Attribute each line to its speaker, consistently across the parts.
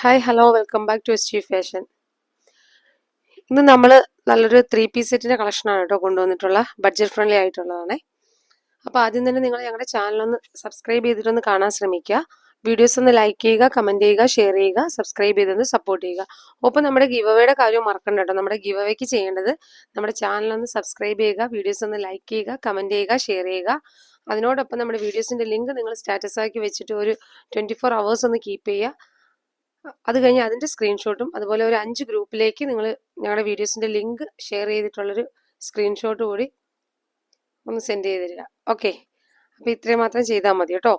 Speaker 1: Hi hello welcome back to S G fashion ഇന്ന് നമ്മൾ നല്ലൊരു ത്രീ പീസ് സെറ്റിന്റെ കളക്ഷനാണ് കേട്ടോ കൊണ്ടുവന്നിട്ടുള്ള ബഡ്ജറ്റ് ഫ്രണ്ട്ലി ആയിട്ടുള്ളതാണ്. അപ്പോൾ ആദ്യം തന്നെ നിങ്ങൾ ഞങ്ങളുടെ ചാനലൊന്ന് സബ്സ്ക്രൈബ് ചെയ്തിട്ടൊന്ന് കാണാൻ ശ്രമിക്കുക. വീഡിയോസ് ഒന്ന് ലൈക്ക് ചെയ്യുക കമന്റ് ചെയ്യുക ഷെയർ ചെയ്യുക സബ്സ്ക്രൈബ് ചെയ്തൊന്ന് സപ്പോർട്ട് ചെയ്യുക. ഒപ്പം നമ്മുടെ ഗിവ് അവേയുടെ കാര്യം മറക്കണ്ട കേട്ടോ. നമ്മുടെ ഗിവ് അവേക്ക് ചെയ്യേണ്ടത് നമ്മുടെ ചാനലൊന്ന് സബ്സ്ക്രൈബ് ചെയ്യുക വീഡിയോസ് ഒന്ന് ലൈക്ക് ചെയ്യുക കമന്റ് ചെയ്യുക ഷെയർ ചെയ്യുക. അതിനോടൊപ്പം നമ്മുടെ വീഡിയോസിന്റെ ലിങ്ക് നിങ്ങൾ സ്റ്റാറ്റസ് ആക്കി വെച്ചിട്ട് ഒരു ട്വന്റി ഫോർ ഒന്ന് കീപ്പ് ചെയ്യുക. അത് കഴിഞ്ഞ് അതിന്റെ സ്ക്രീൻഷോട്ടും അതുപോലെ ഒരു അഞ്ച് ഗ്രൂപ്പിലേക്ക് നിങ്ങൾ ഞങ്ങളുടെ വീഡിയോസിന്റെ ലിങ്ക് ഷെയർ ചെയ്തിട്ടുള്ളൊരു സ്ക്രീൻഷോട്ട് കൂടി ഒന്ന് സെൻഡ് ചെയ്ത് തരിക. ഓക്കെ അപ്പോൾ ഇത്രയും മാത്രം ചെയ്താൽ മതി കേട്ടോ.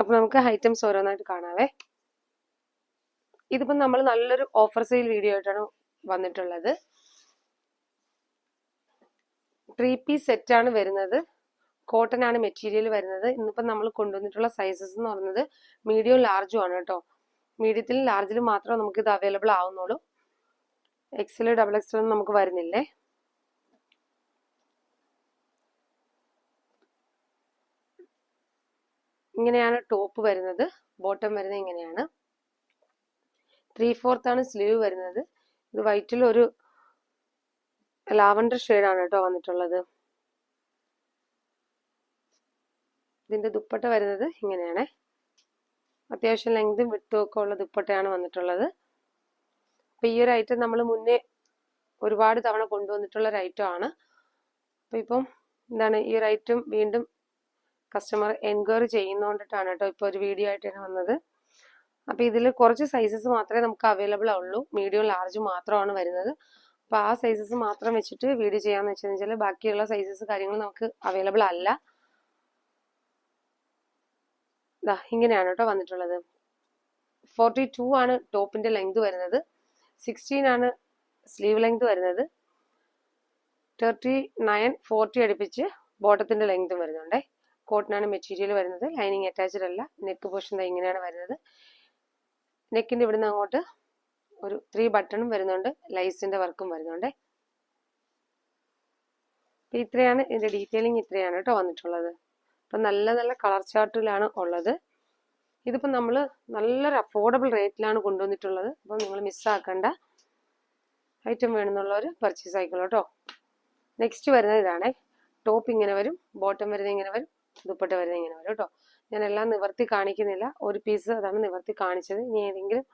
Speaker 1: അപ്പോൾ നമുക്ക് ഐറ്റംസ് ഓരോന്നായിട്ട് കാണാവേ. ഇതിപ്പം നമ്മൾ നല്ലൊരു ഓഫർ സെയിൽ വീഡിയോ ആയിട്ടാണ് വന്നിട്ടുള്ളത്. ത്രീ പീസ് സെറ്റാണ് വരുന്നത്. കോട്ടൺ ആണ് മെറ്റീരിയൽ വരുന്നത്. ഇന്നിപ്പം നമ്മൾ കൊണ്ടുവന്നിട്ടുള്ള സൈസസ് എന്ന് പറയുന്നത് മീഡിയം ലാർജും ആണ് കേട്ടോ മീഡിയത്തിലും ലാർജിലും മാത്രമേ നമുക്ക് ഇത് അവൈലബിൾ ആവുന്നുള്ളൂ. എക്സൽ ഡബിൾ എക്സൽ ഒന്നും നമുക്ക് വരുന്നില്ലേ? ഇങ്ങനെയാണ് ടോപ്പ് വരുന്നത്. ബോട്ടം വരുന്നത് ഇങ്ങനെയാണ്. ത്രീ ഫോർത്ത് ആണ് സ്ലീവ് വരുന്നത്. ഇത് വൈറ്റിൽ ഒരു ലാവണ്ടർ ആണ് കേട്ടോ വന്നിട്ടുള്ളത്. ഇതിന്റെ ദുപ്പട്ട വരുന്നത് ഇങ്ങനെയാണ്. അത്യാവശ്യം ലെങ്തും വിട്ടും ഒക്കെ ഉള്ള ദുപ്പട്ടയാണ് വന്നിട്ടുള്ളത്. അപ്പോൾ ഈ ഒരു ഐറ്റം നമ്മൾ മുന്നേ ഒരുപാട് തവണ കൊണ്ടുവന്നിട്ടുള്ള ഒരു ഐറ്റം ആണ്. അപ്പം ഇപ്പം എന്താണ് ഈ ഒരു ഐറ്റം വീണ്ടും കസ്റ്റമർ എൻക്വയറി ചെയ്യുന്നോണ്ടിട്ടാണ് കേട്ടോ ഇപ്പോൾ ഒരു വീഡിയോ ആയിട്ടാണ് വന്നത്. അപ്പോൾ ഇതിൽ കുറച്ച് സൈസസ് മാത്രമേ നമുക്ക് അവൈലബിൾ ഉള്ളൂ മീഡിയം ലാർജ് മാത്രമാണ് വരുന്നത്. അപ്പോൾ ആ സൈസസ് മാത്രം വെച്ചിട്ട് വീഡിയോ ചെയ്യാന്ന് വെച്ചാൽ ബാക്കിയുള്ള സൈസസ് കാര്യങ്ങൾ നമുക്ക് അവൈലബിൾ അല്ല. ദാ ഇങ്ങനെയാണ് കേട്ടോ വന്നിട്ടുള്ളത്. ഫോർട്ടി ടു ആണ് ടോപ്പിന്റെ ലെങ്ത് വരുന്നത്. സിക്സ്റ്റീൻ ആണ് സ്ലീവ് ലെങ്ത് വരുന്നത്. തേർട്ടി നയൻ ഫോർട്ടി അടുപ്പിച്ച് ബോട്ടത്തിന്റെ ലെങ്തും വരുന്നുണ്ടേ. കോട്ടനാണ് മെറ്റീരിയൽ വരുന്നത്. ലൈനിങ് അറ്റാച്ച്ഡ് അല്ല. നെക്ക് പോർഷൻ ഇങ്ങനെയാണ് വരുന്നത്. നെക്കിന്റെ ഇവിടുന്ന് അങ്ങോട്ട് ഒരു ത്രീ ബട്ടണും വരുന്നുണ്ട്. ലൈസിന്റെ വർക്കും വരുന്നുണ്ട്. ഇത്രയാണ് ഇതിന്റെ ഡീറ്റെയിലിംഗ് ഇത്രയാണ് കേട്ടോ വന്നിട്ടുള്ളത്. അപ്പം നല്ല നല്ല കളർ ചാർട്ടിലാണ് ഉള്ളത്. ഇതിപ്പോൾ നമ്മൾ നല്ലൊരു അഫോർഡബിൾ റേറ്റിലാണ് കൊണ്ടുവന്നിട്ടുള്ളത്. അപ്പം നിങ്ങൾ മിസ്സാക്കണ്ട ഐറ്റം വേണമെന്നുള്ളവർ പർച്ചേസ് ആയിക്കോളൂ കേട്ടോ. നെക്സ്റ്റ് വരുന്നത് ഇതാണേ. ടോപ്പ് ഇങ്ങനെ വരും ബോട്ടം വരുന്നത് ഇങ്ങനെ വരും ദുപ്പട്ട വരുന്നത് ഇങ്ങനെ വരും കേട്ടോ. ഞാൻ എല്ലാം നിവർത്തി കാണിക്കുന്നില്ല. ഒരു പീസ് അതാണ് നിവർത്തി കാണിച്ചത്. ഇനി ഏതെങ്കിലും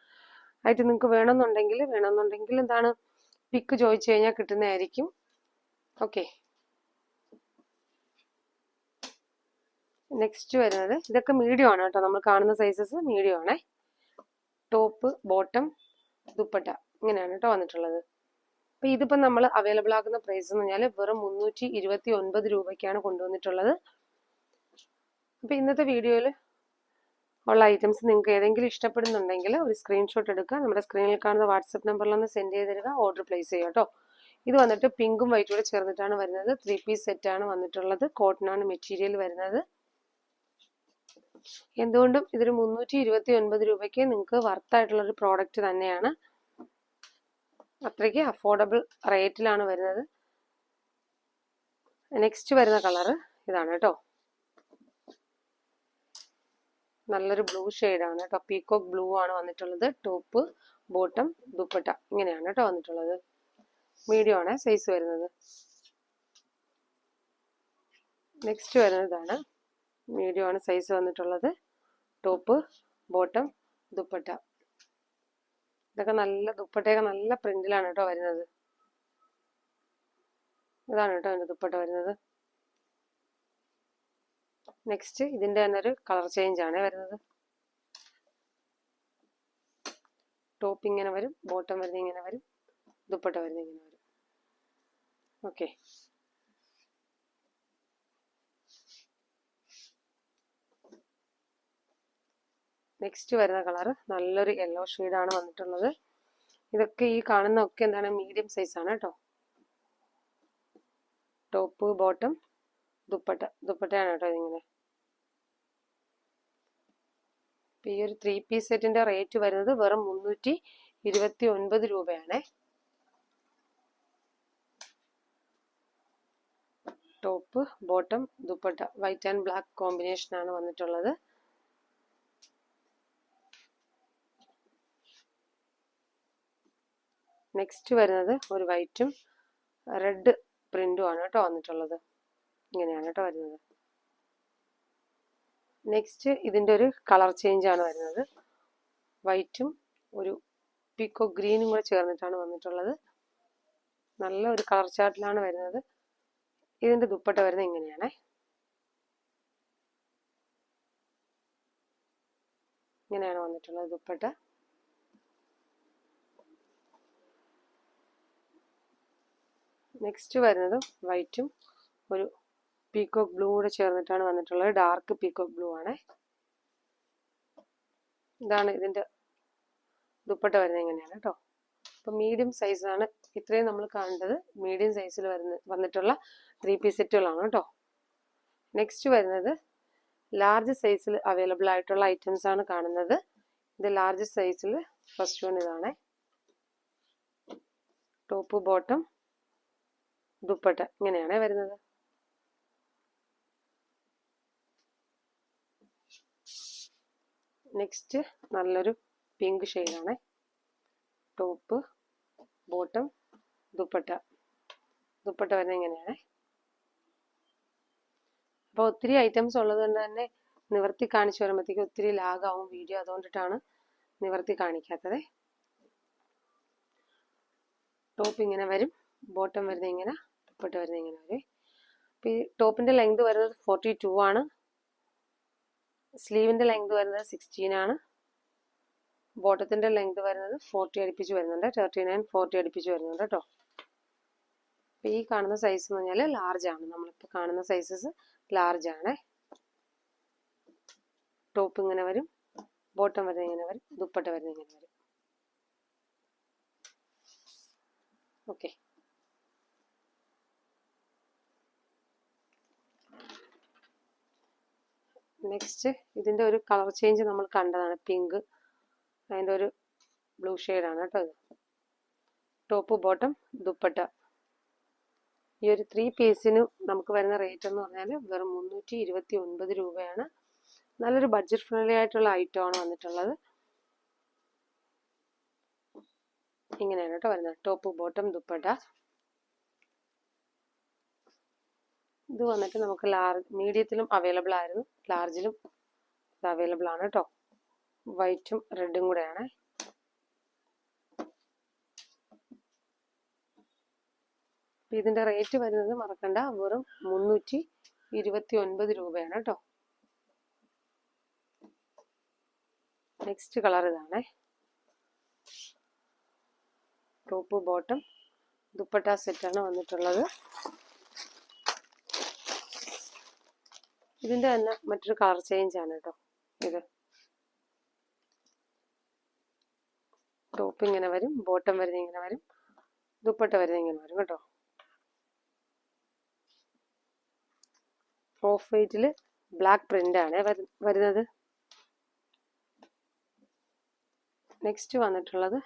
Speaker 1: ആയിട്ട് നിങ്ങൾക്ക് വേണമെന്നുണ്ടെങ്കിൽ വേണമെന്നുണ്ടെങ്കിൽ എന്താണ് പിക്ക് ചോദിച്ചു കഴിഞ്ഞാൽ കിട്ടുന്നതായിരിക്കും. ഓക്കെ നെക്സ്റ്റ് വരുന്നത് ഇതൊക്കെ മീഡിയം ആണ് കേട്ടോ. നമ്മൾ കാണുന്ന സൈസസ് മീഡിയം ആണേ. ടോപ്പ് ബോട്ടം ദുപ്പട്ട ഇങ്ങനെയാണ് കേട്ടോ വന്നിട്ടുള്ളത്. അപ്പൊ ഇതിപ്പോ നമ്മൾ അവൈലബിൾ ആക്കുന്ന പ്രൈസ് എന്ന് പറഞ്ഞാൽ വെറും മുന്നൂറ്റി ഇരുപത്തി ഒൻപത് രൂപയ്ക്കാണ് കൊണ്ടുവന്നിട്ടുള്ളത്. അപ്പൊ ഇന്നത്തെ വീഡിയോയിൽ ഉള്ള ഐറ്റംസ് നിങ്ങൾക്ക് ഏതെങ്കിലും ഇഷ്ടപ്പെടുന്നുണ്ടെങ്കിൽ ഒരു സ്ക്രീൻഷോട്ട് എടുക്കുക. നമ്മുടെ സ്ക്രീനിൽ കാണുന്ന വാട്സപ്പ് നമ്പറിൽ ഒന്ന് സെൻഡ് ചെയ്ത് തരിക. ഓർഡർ പ്ലേസ് ചെയ്യുക കേട്ടോ. ഇത് വന്നിട്ട് പിങ്കും വൈറ്റും കൂടെ ചേർന്നിട്ടാണ് വരുന്നത്. ത്രീ പീസ് സെറ്റ് ആണ് വന്നിട്ടുള്ളത്. കോട്ടൺ ആണ് മെറ്റീരിയൽ വരുന്നത്. എന്തുകൊണ്ടും ഇതൊരു മുന്നൂറ്റി ഇരുപത്തി ഒൻപത് രൂപയ്ക്ക് നിങ്ങൾക്ക് വർത്തായിട്ടുള്ള ഒരു പ്രോഡക്റ്റ് തന്നെയാണ്. അത്രയ്ക്ക് അഫോർഡബിൾ റേറ്റിലാണ് വരുന്നത്. നെക്സ്റ്റ് വരുന്ന കളറ് ഇതാണ് കേട്ടോ. നല്ലൊരു ബ്ലൂ ആണ് കേട്ടോ. പീകോക്ക് ബ്ലൂ ആണ് വന്നിട്ടുള്ളത്. ടോപ്പ് ബോട്ടം ദുപ്പട്ട ഇങ്ങനെയാണ് കേട്ടോ വന്നിട്ടുള്ളത്. മീഡിയം ആണ് സൈസ് വരുന്നത്. നെക്സ്റ്റ് വരുന്നത് ഇതാണ് മീഡിയം ആണ് സൈസ് വന്നിട്ടുള്ളത്. Top bottom dupatta. ഇതൊക്കെ നല്ല ദുപ്പട്ടയൊക്കെ നല്ല പ്രിന്റിലാണ് കേട്ടോ വരുന്നത്. ഇതാണ് കേട്ടോ എന്റെ ദുപ്പട്ട വരുന്നത്. നെക്സ്റ്റ് ഇതിന്റെ തന്നെ ഒരു കളർ ചേഞ്ച് ആണ് വരുന്നത്. ടോപ്പ് ഇങ്ങനെ വരും ബോട്ടം വരുന്ന ഇങ്ങനെ വരും ദുപ്പട്ട വരുന്ന ഇങ്ങനെ വരും. ഓക്കെ നെക്സ്റ്റ് വരുന്ന കളർ നല്ലൊരു യെല്ലോ ആണ് വന്നിട്ടുള്ളത്. ഇതൊക്കെ ഈ കാണുന്ന ഒക്കെ എന്താണ്? മീഡിയം സൈസ് ആണ് കേട്ടോ ടോപ്പ് ബോട്ടം ദുപ്പട്ട ദുപ്പട്ടയാണ് കേട്ടോ ഇതിങ്ങനെ. ഈ ഒരു ത്രീ പീസ് സെറ്റിന്റെ റേറ്റ് വരുന്നത് വെറും മുന്നൂറ്റി ഇരുപത്തി ഒൻപത് രൂപയാണ്. Top bottom dupatta white and black combination ആണ് വന്നിട്ടുള്ളത്. നെക്സ്റ്റ് വരുന്നത് ഒരു വൈറ്റും റെഡ് പ്രിന്റും ആണ് കേട്ടോ വന്നിട്ടുള്ളത്. ഇങ്ങനെയാണ് കേട്ടോ വരുന്നത്. നെക്സ്റ്റ് ഇതിന്റെ ഒരു കളർ ചേഞ്ച് ആണ് വരുന്നത്. വൈറ്റും ഒരു പിക്കോ ഗ്രീനും കൂടെ ചേർന്നിട്ടാണ് വന്നിട്ടുള്ളത്. നല്ല ഒരു കളർ ചാർട്ടിലാണ് വരുന്നത്. ഇതിന്റെ ദുപ്പട്ട വരുന്നത് ഇങ്ങനെയാണ്. ഇങ്ങനെയാണ് വന്നിട്ടുള്ളത് ദുപ്പട്ട. നെക്സ്റ്റ് വരുന്നത് വൈറ്റും ഒരു പീക്കോക്ക് ബ്ലൂ കൂടെ ചേർന്നിട്ടാണ് വന്നിട്ടുള്ളത്. ഡാർക്ക് പീക്കോക്ക് ബ്ലൂ ആണ്. ഇതാണ് ഇതിന്റെ ദുപ്പട്ട വരുന്നത് എങ്ങനെയാണ് കേട്ടോ അപ്പോൾ മീഡിയം സൈസാണ് ഇത്രയും നമ്മൾ കാണേണ്ടത് മീഡിയം സൈസിൽ വരുന്ന വന്നിട്ടുള്ള ത്രീ പീസ് സെറ്റുകളാണ് കേട്ടോ നെക്സ്റ്റ് വരുന്നത് ലാർജ് സൈസിൽ അവൈലബിൾ ആയിട്ടുള്ള ഐറ്റംസ് ആണ് കാണുന്നത്. ഇത് ലാർജ് സൈസിൽ ഫസ്റ്റ് വൺ ഇതാണ്. Top bottom dupatta. ഇങ്ങനെയാണ് വരുന്നത്. നെക്സ്റ്റ് നല്ലൊരു പിങ്ക് ഷെയ്ഡാണ് ടോപ്പ് ബോട്ടം ദുപ്പട്ട. ദുപ്പട്ട വരുന്നത് ഇങ്ങനെയാണ്. അപ്പോൾ ഒത്തിരി ഐറ്റംസ് ഉള്ളത് കൊണ്ട് തന്നെ നിവർത്തി കാണിച്ചു വരുമ്പോഴത്തേക്ക് ഒത്തിരി ലാഗാവും വീഡിയോ അതുകൊണ്ടിട്ടാണ് നിവർത്തി കാണിക്കാത്തത്. ടോപ്പ് ഇങ്ങനെ വരും. ബോട്ടം വരുന്നത് ഇങ്ങനെ. ദുപ്പട്ട വരുന്നത് ഇങ്ങനെ വരും അപ്പോൾ ഈ ടോപ്പിന്റെ ലെങ്ത് വരുന്നത് ഫോർട്ടി ടു ആണ്. സ്ലീവിന്റെ ലെങ്ത് വരുന്നത് സിക്സ്റ്റീൻ ആണ്. ബോട്ടത്തിന്റെ ലെങ്ത് വരുന്നത് ഫോർട്ടി അടുപ്പിച്ച് വരുന്നുണ്ട്. തേർട്ടി നയൻ ഫോർട്ടി അടുപ്പിച്ച് വരുന്നുണ്ട് കേട്ടോ അപ്പോൾ ഈ കാണുന്ന സൈസ് എന്ന് പറഞ്ഞാൽ ലാർജ് ആണ്. നമ്മളിപ്പോൾ കാണുന്ന സൈസസ് ലാർജ് ആണ്. ടോപ്പ് ഇങ്ങനെ വരും. ബോട്ടം വരുന്നത് ഇങ്ങനെ വരും. ദുപ്പട്ട വരുന്നത് ഇങ്ങനെ വരും. ഓക്കെ നെക്സ്റ്റ് ഇതിന്റെ ഒരു കളർ ചേഞ്ച് നമ്മൾ കണ്ടതാണ്. പിങ്ക് അതിന്റെ ഒരു ബ്ലൂ ഷെയ്ഡാണ് കേട്ടോ ടോപ്പ് ബോട്ടം ദുപ്പട്ട. ഈ ഒരു ത്രീ പീസിന് നമുക്ക് വരുന്ന റേറ്റ് എന്ന് പറഞ്ഞാൽ വെറും മുന്നൂറ്റി ഇരുപത്തി ഒൻപത് രൂപയാണ്. നല്ലൊരു ബഡ്ജറ്റ് ഫ്രണ്ട്ലി ആയിട്ടുള്ള ഐറ്റം ആണ് വന്നിട്ടുള്ളത്. ഇങ്ങനെയാണ് കേട്ടോ വരുന്നത്. Top bottom dupatta. ഇത് വന്നിട്ട് നമുക്ക് ലാർജ് മീഡിയത്തിലും അവൈലബിൾ ആയിരുന്നു. ലാർജിലും ഇത് അവൈലബിൾ ആണ് കേട്ടോ വൈറ്റും റെഡും കൂടെയാണ്. ഇതിന്റെ റേറ്റ് വരുന്നത് മറക്കണ്ട വെറും മുന്നൂറ്റി ഇരുപത്തി ഒൻപത് രൂപയാണ് കേട്ടോ നെക്സ്റ്റ് കളർ ഇതാണ് ടോപ്പ് ബോട്ടം ദുപ്പട്ട സെറ്റാണ് വന്നിട്ടുള്ളത്. ഇതിന്റെ തന്നെ മറ്റൊരു കളർ ചേഞ്ച് ആണ് കേട്ടോ ഇത്. ടോപ്പ് ഇങ്ങനെ വരും ബോട്ടം വരുന്ന ഇങ്ങനെ വരും ദുപ്പട്ട വരുന്ന ഇങ്ങനെ വരും കേട്ടോ. ഓഫ് വൈറ്റിൽ ബ്ലാക്ക് പ്രിന്റ് ആണ് വരുന്നത്. നെക്സ്റ്റ് വന്നിട്ടുള്ളത്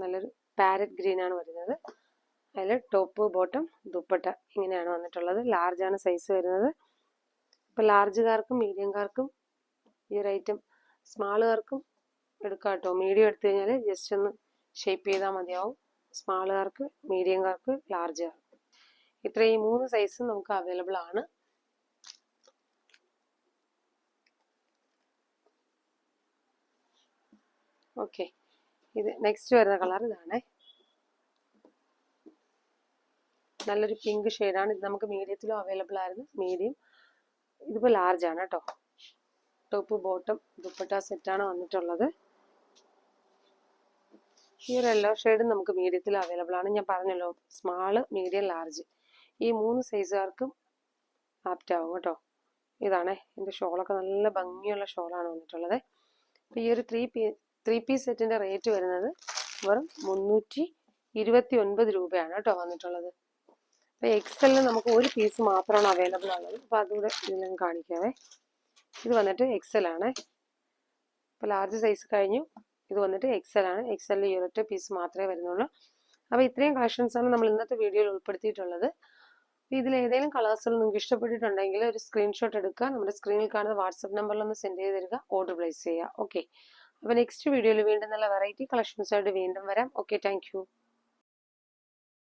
Speaker 1: നല്ലൊരു പാരറ്റ് ഗ്രീൻ ആണ് വരുന്നത്. അതിൽ ടോപ്പ് ബോട്ടം ദുപ്പട്ട ഇങ്ങനെയാണ് വന്നിട്ടുള്ളത്. ലാർജ് ആണ് സൈസ് വരുന്നത്. ഇപ്പം ലാർജുകാർക്കും മീഡിയംകാർക്കും ഈ ഒരു ഐറ്റം സ്മാളുകാർക്കും എടുക്കാം കേട്ടോ മീഡിയം എടുത്തു കഴിഞ്ഞാൽ ജസ്റ്റ് ഒന്ന് ഷേപ്പ് ചെയ്താൽ മതിയാവും. സ്മാളുകാർക്ക് മീഡിയംകാർക്ക് ലാർജുകാർക്ക് ഇത്രയും മൂന്ന് സൈസും നമുക്ക് അവൈലബിൾ ആണ്. ഓക്കെ ഇത് നെക്സ്റ്റ് വരുന്ന കളർ ഇതാണ്. നല്ലൊരു പിങ്ക് ഷെയ്ഡാണ് ഇത് നമുക്ക് മീഡിയത്തിലും അവൈലബിൾ ആയിരുന്നു. മീഡിയം ഇതിപ്പോൾ ആണ് കേട്ടോ ടോപ്പ് ബോട്ടം ദുപ്പട്ട സെറ്റാണ് വന്നിട്ടുള്ളത്. ഈ ഒരു യെല്ലോ ഷെയ്ഡും നമുക്ക് മീഡിയത്തിൽ അവൈലബിൾ ആണ്. ഞാൻ പറഞ്ഞല്ലോ സ്മാൾ മീഡിയം ലാർജ് ഈ മൂന്ന് സൈസുകാർക്കും ആപ്റ്റ് ആവും കേട്ടോ ഇതാണേ എന്റെ ഷോളൊക്കെ നല്ല ഭംഗിയുള്ള ഷോളാണ് വന്നിട്ടുള്ളത്. അപ്പോൾ ഈ ഒരു ത്രീ പീ ത്രീ പീസ് സെറ്റിന്റെ റേറ്റ് വരുന്നത് വെറും മുന്നൂറ്റി ഇരുപത്തി ഒൻപത് രൂപയാണ് കേട്ടോ വന്നിട്ടുള്ളത്. അപ്പോൾ നമുക്ക് ഒരു പീസ് മാത്രമാണ് അവൈലബിൾ ഉള്ളത് അപ്പോൾ അതുകൂടെ ഇതിലും കാണിക്കാവേ. ഇത് വന്നിട്ട് എക്സൽ ആണ്. ഇപ്പോൾ ലാർജ് സൈസ് കഴിഞ്ഞു. ഇത് വന്നിട്ട് എക്സൽ ആണ്. ഈ ഒരൊറ്റ പീസ് മാത്രമേ വരുന്നുള്ളൂ. അപ്പോൾ ഇത്രയും കളക്ഷൻസാണ് നമ്മൾ ഇന്നത്തെ വീഡിയോയിൽ ഉൾപ്പെടുത്തിയിട്ടുള്ളത്. ഇതിൽ ഏതെങ്കിലും കളേഴ്സുകൾ നിങ്ങൾക്ക് ഇഷ്ടപ്പെട്ടിട്ടുണ്ടെങ്കിൽ ഒരു സ്ക്രീൻഷോട്ട് എടുക്കുക. നമ്മുടെ സ്ക്രീനിൽ കാണുന്ന വാട്സപ്പ് നമ്പറിൽ ഒന്ന് സെൻഡ് ചെയ്ത് തരിക. ഓർഡർ പ്ലേസ് ചെയ്യുക. ഓക്കെ അപ്പോൾ നെക്സ്റ്റ് വീഡിയോയിൽ വീണ്ടും നല്ല വെറൈറ്റി കളക്ഷൻസായിട്ട് വീണ്ടും വരാം. Okay thank